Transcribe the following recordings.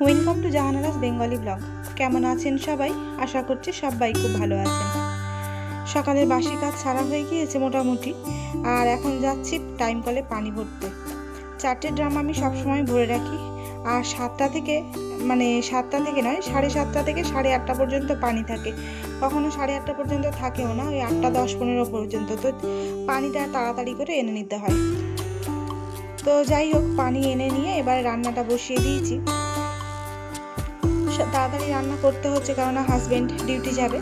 Welcome to Jahanara's Bengali blog কেমন আছেন সবাই? আশা করছি সবাই খুব ভালো আছেন। সকালের বাসি কাজ সারা হয়ে গিয়েছে মোটামুটি। আর এখন যাচ্ছি টাইম কলে পানি ভরতে। চারটে ড্রাম আমি সবসময় ভরে রাখি। আর সাতটা থেকে মানে সাতটা থেকে নয়, সাড়ে সাতটা থেকে সাড়ে আটটা পর্যন্ত পানি থাকে। কখনো সাড়ে আটটা পর্যন্ত থাকেও না, ওই আটটা দশ পনেরো পর্যন্ত। তো পানিটা তাড়াতাড়ি করে এনে নিতে হয়। তো যাই হোক, পানি এনে নিয়ে এবার রান্নাটা বসিয়ে দিয়েছি। তাড়াতাড়ি রান্না করতে হচ্ছে কারণ হাজবেন্ড ডিউটি যাবে।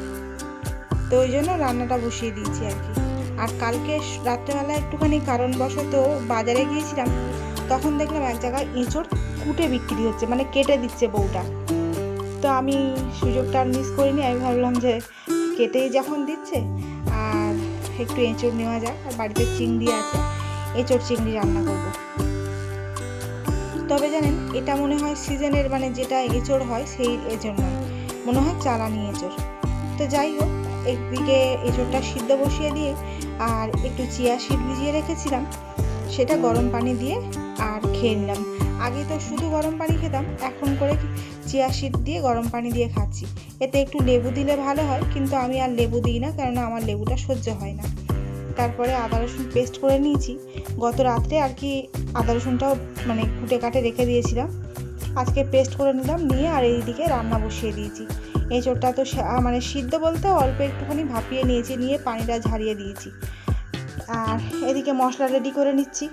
তো ওই জন্য রান্নাটা বসিয়ে দিয়েছি আর কি। আর কালকে রাত্রেবেলা একটুখানি কারণবশত বাজারে গিয়েছিলাম, তখন দেখলাম এক জায়গায় এঁচড় কুটে বিক্রি হচ্ছে মানে কেটে দিচ্ছে বউটা। তো আমি সুযোগটা আর মিস করিনি, আমি ভাবলাম যে কেটেই যখন দিচ্ছে, আর একটু এঁচড় নেওয়া যাক, আর বাড়িতে চিংড়ি আছে, এঁচড় চিংড়ি রান্না করব। তবে জানেন, এটা মনে হয় সিজনের মানে যেটা এঁচড় হয় সেই এঁচড় নয়। মনে হয় চালানি এঁচড়। তো যাই হোক, একদিকে এঁচড়টা সিদ্ধ বসিয়ে দিয়ে আর একটু চিয়া সিড ভিজিয়ে রেখেছিলাম, সেটা গরম পানি দিয়ে আর খেয়ে নিলাম। আগে তো শুধু গরম পানি খেতাম, এখন করে চিয়া সিড দিয়ে গরম পানি দিয়ে খাচ্ছি। এতে একটু লেবু দিলে ভালো হয়, কিন্তু আমি আর লেবু দিই না, কেননা আমার লেবুটা সহ্য হয় না। তারপরে আদা রসুন পেস্ট করে নিয়েছি। গত রাত্রে আর কি আদা রসুনটাও মানে কুটে কাটে রেখে দিয়েছিলাম। আজকে পেস্ট করে নিলাম, নিয়ে আর এইদিকে রান্না বসিয়ে দিয়েছি। এঁচোড়টা তো মানে সিদ্ধ বলতে অল্প একটুখানি ভাপিয়ে নিয়েছি, নিয়ে পানিটা ঝারিয়ে দিয়েছি। আর এদিকে মশলা রেডি করে নিচ্ছি।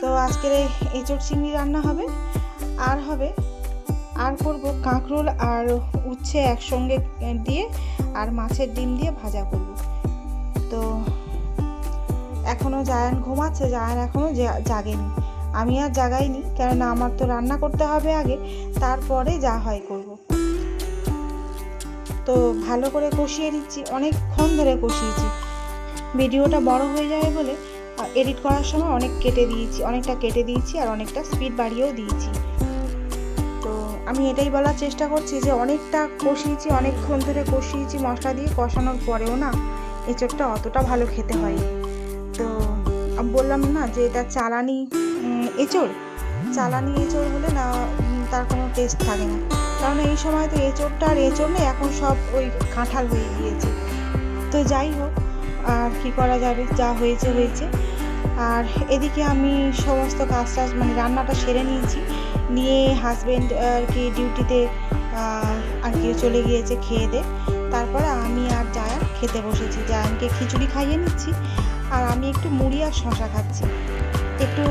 তো আজকের এঁচোড় চিংড়ি রান্না হবে। আর হবে আর করব কাঁকরোল আর উচ্ছে একসঙ্গে দিয়ে আর মাছের ডিম দিয়ে ভাজা করব। তো এখনও জায়ান ঘুমাচ্ছে, জায়ান এখনও জাগেনি। আমি আর জাগাইনি, কেননা আমার তো রান্না করতে হবে আগে, তারপরে যা হয় করব। তো ভালো করে কষিয়ে দিচ্ছি অনেকক্ষণ ধরে কষিয়েছি। ভিডিওটা বড় হয়ে যাবে বলে এডিট করার সময় অনেক কেটে দিয়েছি, অনেকটা কেটে দিয়েছি আর অনেকটা স্পিড বাড়িয়েও দিয়েছি। আমি এটাই বলার চেষ্টা করছি যে অনেকটা কষিয়েছি, অনেকক্ষণ ধরে কষিয়েছি মশলা দিয়ে, কষানোর পরেও না এঁচড়টা অতটা ভালো খেতে হয়নি। তো বললাম না যে এটা চালানি এঁচড়। চালানি এঁচড় হলে না তার কোনো টেস্ট থাকে না। কারণ এই সময় তো এঁচড়টা আর এঁচড় নেই এখন সব ওই কাঁঠাল হয়ে গিয়েছে। তো যাই হোক, আর কি করা যাবে? যা হয়েছে হয়েছে। আর এদিকে আমি সমস্ত কাজ টাজ মানে রান্নাটা সেরে নিয়েছি। নিয়ে হাজব্যান্ড আর কি ডিউটিতে আর কি চলে গিয়েছে খেয়ে দে। তারপরে আমি আর জায়ান খেতে বসেছি। জায়ানকে খিচুড়ি খাইয়ে নিচ্ছি আর আমি একটু মুড়ি আর শশা খাচ্ছি। একটু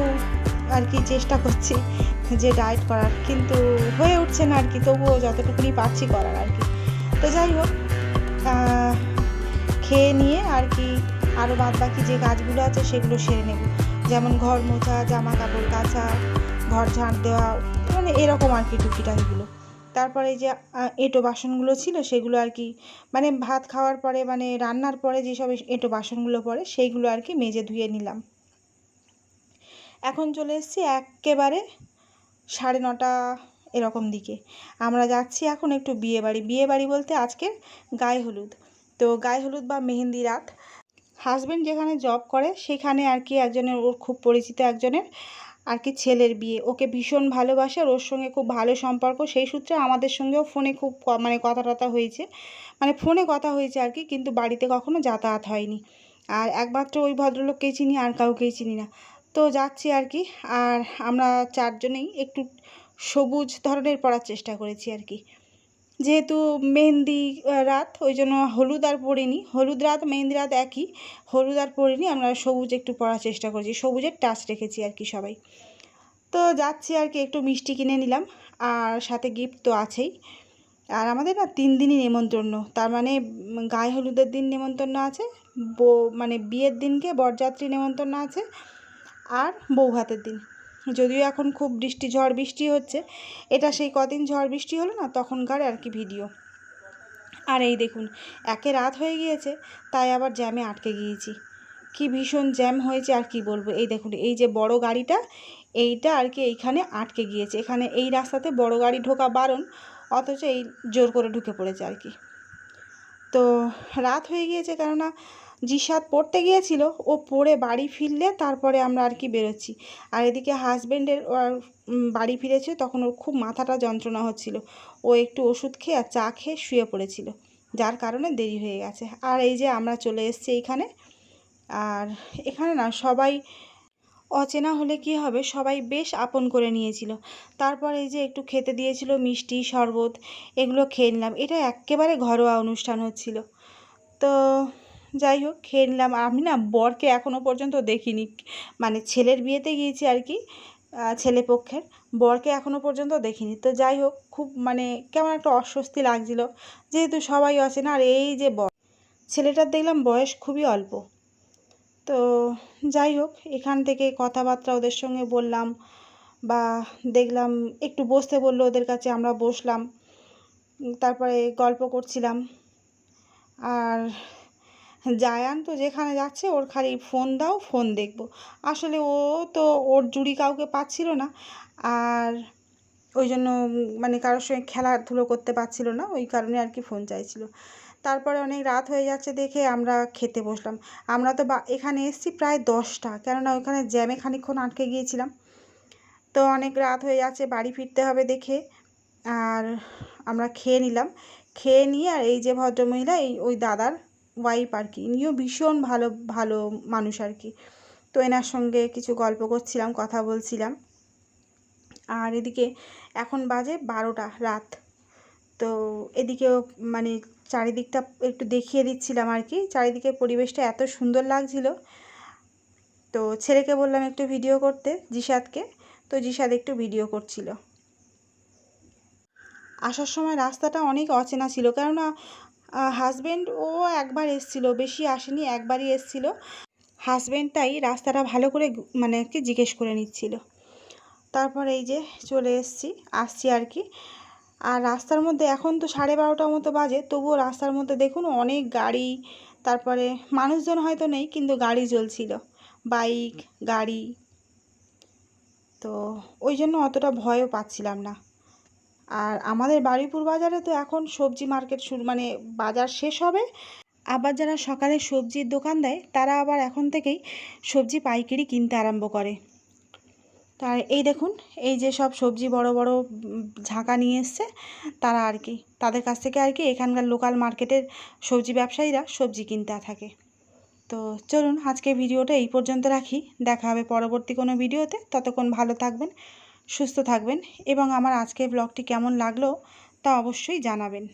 আর কি চেষ্টা করছি যে ডায়েট করার, কিন্তু হয়ে উঠছে না আর কি। তবুও যতটুকুনি পারছি করার আর কি। তো যাই হোক খেয়ে নিয়ে আর কি আরও বাদ বাকি যে কাজগুলো আছে সেগুলো সেরে নেব। যেমন ঘর মোছা জামা কাপড় কাচা ঘর ঝাঁট দেওয়া মানে এরকম আর কি টুকিটাকিগুলো। তারপরে যে এঁটো বাসনগুলো ছিল, সেগুলো আর কি মানে ভাত খাওয়ার পরে মানে রান্নার পরে যেসব এঁটো বাসনগুলো পড়ে সেইগুলো আর কি মেজে ধুয়ে নিলাম। এখন চলে এসেছি একেবারে সাড়ে নটা এরকম দিকে। আমরা যাচ্ছি এখন একটু বিয়ে বাড়ি। বিয়ে বাড়ি বলতে আজকে গায়ে হলুদ। তো গায়ে হলুদ বা মেহেন্দি রাত। হাজব্যান্ড যেখানে জব করে, সেখানে আর কি একজনের, ওর খুব পরিচিত একজনের আর কি ছেলের বিয়ে। ওকে ভীষণ ভালোবাসে আর ওর সঙ্গে খুব ভালো সম্পর্ক। সেই সূত্রে আমাদের সঙ্গেও ফোনে খুব মানে কথা টথা হয়েছে। মানে ফোনে কথা হয়েছে আর কি, কিন্তু বাড়িতে কখনো যাতায়াত হয়নি। আর একমাত্র ওই ভদ্রলোককেই চিনি, আর কাউকেই চিনি না। তো যাচ্ছি আর কি, আর আমরা চারজনেই একটু সবুজ ধরনের পড়ার চেষ্টা করেছি আর কি। যেহেতু মেহেন্দি রাত, ওই জন্য হলুদ আর পরিনি। হলুদ রাত, মেহেন্দি রাত একই। হলুদ আর পরিনি, আমরা সবুজ একটু পরার চেষ্টা করেছি। সবুজের টাচ রেখেছি আর কি সবাই। তো যাচ্ছি আর কি, একটু মিষ্টি কিনে নিলাম। আর সাথে গিফট তো আছেই। আর আমাদের না তিন দিনই নেমন্তন্ন। তার মানে গায়ে হলুদের দিন নেমন্তন্ন আছে বো মানে বিয়ের দিনকে বরযাত্রী নেমন্তন্ন আছে, আর বউ ভাতের দিন। যদিও এখন খুব বৃষ্টি, ঝড় বৃষ্টি হচ্ছে। এটা সেই কদিন ঝড় বৃষ্টি হলো না, তখনকার আর কি ভিডিও। আর এই দেখুন, একে রাত হয়ে গিয়েছে, তাই আবার জ্যামে আটকে গিয়েছি। কি ভীষণ জ্যাম হয়েছে আর কি বলব। এই দেখুন, এই যে বড় গাড়িটা, এইটা আর কি এইখানে আটকে গিয়েছে। এখানে এই রাস্তাতে বড় গাড়ি ঢোকা বারণ, অথচ এই জোর করে ঢুকে পড়েছে আর কি। তো রাত হয়ে গিয়েছে কেননা জিসাদ পড়তে গিয়েছিল, ও পড়ে বাড়ি ফিরলে তারপরে আমরা আর কি বেরোচ্ছি। আর এদিকে হাজব্যান্ডের বাড়ি ফিরেছে তখন ওর খুব মাথাটা যন্ত্রণা হচ্ছিল। ও একটু ওষুধ খেয়ে আর চা খেয়ে শুয়ে পড়েছিল, যার কারণে দেরি হয়ে গেছে। আর এই যে আমরা চলে এসেছি এইখানে, আর এখানে না সবাই অচেনা হলে কি হবে, সবাই বেশ আপন করে নিয়েছিল। তারপর এই যে একটু খেতে দিয়েছিল মিষ্টি, শরবত, এগুলো খেয়ে নিলাম। এটা একেবারে ঘরোয়া অনুষ্ঠান হচ্ছিল। তো যাই হোক, খেয়ে নিলাম। আমি না বরকে এখনও পর্যন্ত দেখিনি। মানে ছেলের বিয়েতে গিয়েছি আর কি ছেলে পক্ষের। বরকে এখনও পর্যন্ত দেখিনি। তো যাই হোক, খুব মানে কেমন একটা অস্বস্তি লাগছিল। যেহেতু সবাই আছে না আর এই যে বর, ছেলেটার দেখলাম বয়স খুবই অল্প। তো যাই হোক, এখান থেকে কথাবার্তা ওদের সঙ্গে বললাম বা দেখলাম, একটু বসতে বলল ওদের কাছে, আমরা বসলাম। তারপরে গল্প করছিলাম। আর জায়ান তো যেখানে যাচ্ছে, ওর খালি ফোন দাও, ফোন দেখব। আসলে ও তো ওর জুড়ি কাউকে পাচ্ছিল না। আর ওই জন্য মানে কারোর সঙ্গে খেলাধুলো করতে পারছিল না, ওই কারণে আর কি ফোন চাইছিল। তারপরে অনেক রাত হয়ে যাচ্ছে দেখে আমরা খেতে বসলাম। আমরা তো এখানে এসেছি প্রায় দশটা, কেননা ওইখানে জ্যামে খানিক্ষণ আটকে গিয়েছিলাম। তো অনেক রাত হয়ে যাচ্ছে, বাড়ি ফিরতে হবে দেখে। আর আমরা খেয়ে নিলাম। খেয়ে নিয়ে আর এই যে ভদ্রমহিলা, এই ওই দাদার ওয়াইফ আর কি ইনিও ভীষণ ভালো ভালো মানুষ আর কি তো এনার সঙ্গে কিছু গল্প করছিলাম, কথা বলছিলাম। আর এদিকে এখন বাজে বারোটা রাত। তো এদিকেও মানে চারিদিকটা একটু দেখিয়ে দিচ্ছিলাম আর কি চারিদিকে পরিবেশটা এত সুন্দর লাগছিল। তো ছেলেকে বললাম একটু ভিডিও করতে জিসাদকে তো জিসাদ একটু ভিডিও করছিল। আসার সময় রাস্তাটা অনেক অচেনা ছিল। কেননা হাজব্যান্ড ও একবার এসছিল, বেশি আসেনি, একবারই এসছিল। হাজব্যান্ড তাই রাস্তাটা ভালো করে মানে কি জিজ্ঞেস করে নিচ্ছিল। তারপর এই যে চলে এসছি, আসছি আর কি। আর রাস্তার মধ্যে এখন তো সাড়ে বারোটার মতো বাজে, তবুও রাস্তার মধ্যে দেখুন অনেক গাড়ি, তারপরে মানুষজন হয়তো নেই, কিন্তু গাড়ি চলছিল বাইক গাড়ি। তো ওই জন্য অতটা ভয়ও পাচ্ছিলাম না। আর আমাদের বারুইপুর বাজারে তো এখন সবজি মার্কেট শুরু মানে বাজার শেষ হবে। আবার যারা সকালে সবজির দোকান দেয়, তারা আবার এখন থেকেই সবজি পাইকারি কিনতে আরম্ভ করে। তার এই দেখুন, এই যে সব সবজি বড় বড় ঝাঁকা নিয়ে এসছে, তারা আর কি, তাদের কাছ থেকে আর কি এখানকার লোকাল মার্কেটের সবজি ব্যবসায়ীরা সবজি কিনতে থাকে। তো চলুন আজকে ভিডিওটা এই পর্যন্ত রাখি। দেখা হবে পরবর্তী কোনো ভিডিওতে। ততক্ষণ ভালো থাকবেন সুস্থ থাকবেন এবং আমার আজকের ব্লগটি কেমন লাগল তা অবশ্যই জানাবেন।